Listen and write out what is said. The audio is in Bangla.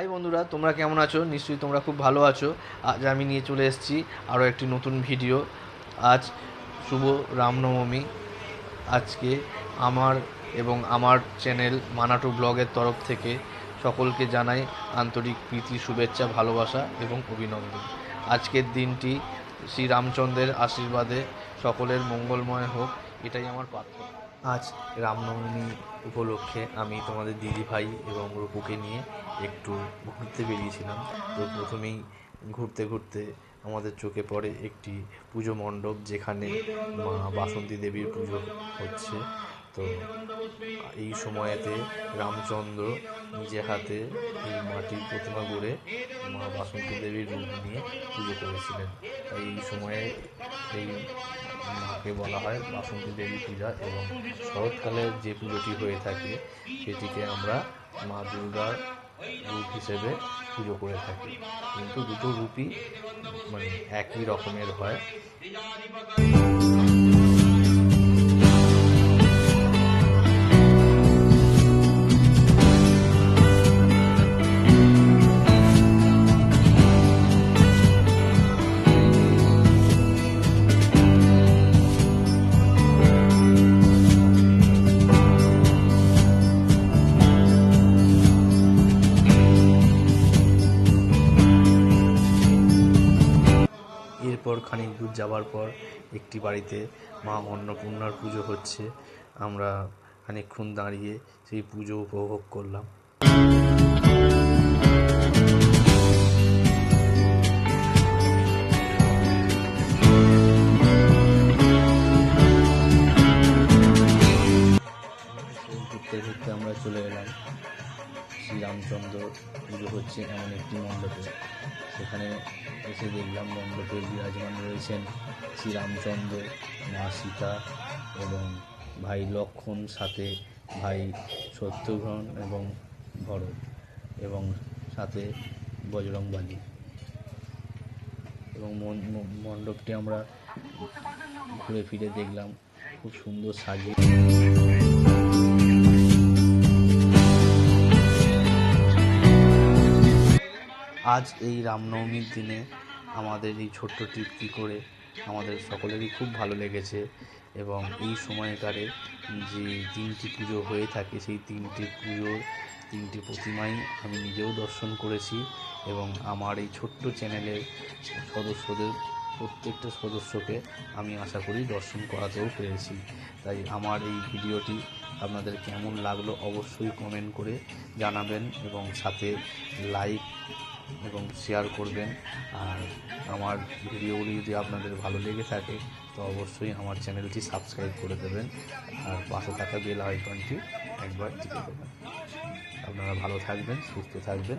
হাই বন্ধুরা, তোমরা কেমন আছো? নিশ্চয়ই তোমরা খুব ভালো আছো। আজ আমি নিয়ে চলে এসেছি আরও একটি নতুন ভিডিও। আজ শুভ রামনবমী। আজকে আমার এবং আমার চ্যানেল মানাটু ব্লগের তরফ থেকে সকলকে জানাই আন্তরিক প্রীতি, শুভেচ্ছা, ভালোবাসা এবং অভিনন্দন। আজকের দিনটি শ্রী রামচন্দ্রের আশীর্বাদে সকলের মঙ্গলময় হোক, এটাই আমার প্রার্থনা। আজ রামনবমী উপলক্ষে আমি তোমাদের দিদি ভাই এবং রূপুকে নিয়ে একটু ঘুরতে বেরিয়েছিলাম। তো প্রথমেই ঘুরতে ঘুরতে আমাদের চোখে পড়ে একটি পুজো মণ্ডপ যেখানে মা বাসন্তী দেবীর পুজো হচ্ছে। তো এই সময়েতে রামচন্দ্র নিজে হাতে এই মাটির প্রতিমা গড়ে মা বাসন্তী দেবীর রূপ নিয়ে পুজো করেছিলেন। এই সময়ে এই মাকে বলা হয় বাসন্তী দেবী পূজা এবং শরৎকালে যে পুজোটি হয়ে থাকে, সেটিকে আমরা মা দুর্গার রূপ হিসেবে পুজো করে থাকি। কিন্তু দুটো রূপই মানে একই রকমের হয়। দূর যাওয়ার পর একটি বাড়িতে মা অন্নপূর্ণার পুজো হচ্ছে। আমরা খানিকক্ষণ দাঁড়িয়ে সেই পুজো উপভোগ করলাম। ঘুরতে ঘুরতে আমরা চলে এলাম শ্রীরামচন্দ্র পুজো হচ্ছে এমন একটি মণ্ডপে। সেখানে এসে দেখলাম মণ্ডপে বিরাজমান রয়েছেন শ্রীরামচন্দ্র, মা সীতা এবং ভাই লক্ষণ, সাথে ভাই সত্যগ্রহণ এবং ভরত এবং সাথে বজরংবালী। এবং মণ্ডপটি আমরা ঘুরে ফিরে দেখলাম। খুব সুন্দর সাজিয়ে আজ এই রামনবমীর দিনে আমাদের এই ছোট্ট ট্রিপটি করে আমাদের সকলেরই খুব ভালো লেগেছে এবং এই সময়কারে যে তিনটি পুজো হয়ে থাকে, সেই তিনটি পুজোর তিনটি প্রতিমাই আমি নিজেও দর্শন করেছি এবং আমার এই ছোট্ট চ্যানেলের সদস্যদের, প্রত্যেকটা সদস্যকে আমি আশা করি দর্শন করাতেও পেরেছি। তাই আমার এই ভিডিওটি আপনাদের কেমন লাগল অবশ্যই কমেন্ট করে জানাবেন এবং সাথে লাইক এবং শেয়ার করবেন। আর আমার ভিডিওগুলি যদি আপনাদের ভালো লেগে থাকে, তো অবশ্যই আমার চ্যানেলটি সাবস্ক্রাইব করে দেবেন। আর পাশে থাকা বেল আইকনটি একবার টিপে দেবেন। আপনারা ভালো থাকবেন, সুস্থ থাকবেন।